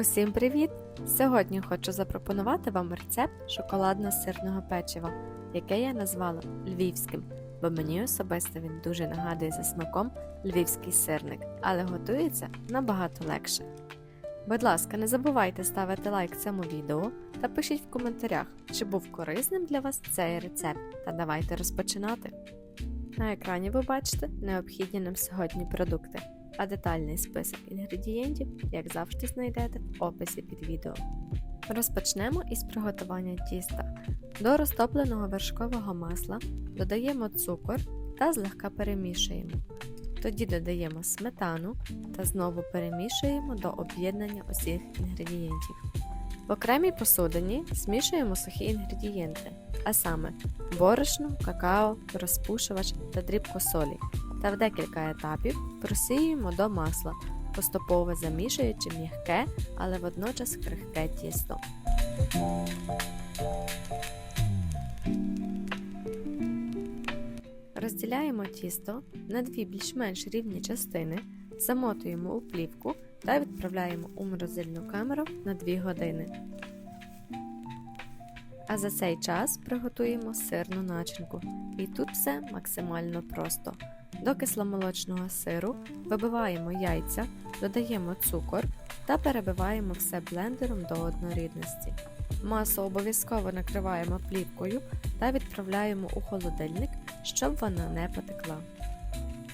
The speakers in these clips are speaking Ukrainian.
Усім привіт! Сьогодні хочу запропонувати вам рецепт шоколадно-сирного печива, яке я назвала львівським, бо мені особисто він дуже нагадує за смаком львівський сирник, але готується набагато легше. Будь ласка, не забувайте ставити лайк цьому відео та пишіть в коментарях, чи був корисним для вас цей рецепт, та давайте розпочинати. На екрані ви бачите необхідні нам сьогодні продукти а детальний список інгредієнтів, як завжди, знайдете в описі під відео. Розпочнемо із приготування тіста. До розтопленого вершкового масла додаємо цукор та злегка перемішуємо. Тоді додаємо сметану та знову перемішуємо до об'єднання усіх інгредієнтів. В окремій посудині змішуємо сухі інгредієнти, а саме борошно, какао, розпушувач та дрібку солі та в декілька етапів просіюємо до масла, поступово замішуючи м'яке, але водночас крихке тісто. Розділяємо тісто на дві більш-менш рівні частини, замотуємо у плівку та відправляємо у морозильну камеру на 2 години. А за цей час приготуємо сирну начинку. І тут все максимально просто. До кисломолочного сиру вибиваємо яйця, додаємо цукор та перебиваємо все блендером до однорідності. Масу обов'язково накриваємо плівкою та відправляємо у холодильник, щоб вона не потекла.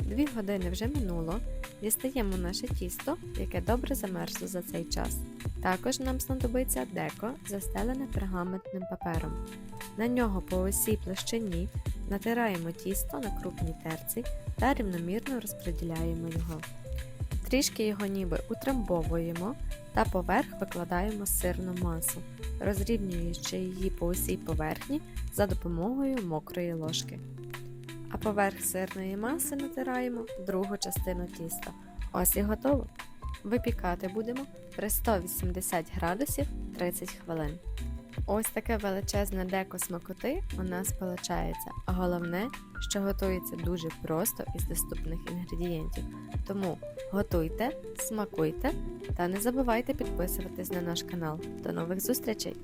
Дві години вже минуло, дістаємо наше тісто, яке добре замерзло за цей час. Також нам знадобиться деко, застелене пергаментним папером. На нього по усій площині натираємо тісто на крупній терці та рівномірно розподіляємо його. Трішки його ніби утрамбовуємо та поверх викладаємо сирну масу, розрівнюючи її по усій поверхні за допомогою мокрої ложки. А поверх сирної маси натираємо другу частину тіста. Ось і готово. Випікати будемо при 180 градусів 30 хвилин. Ось таке величезне деко смакоти у нас виходить, а головне, що готується дуже просто із доступних інгредієнтів. Тому готуйте, смакуйте та не забувайте підписуватись на наш канал. До нових зустрічей!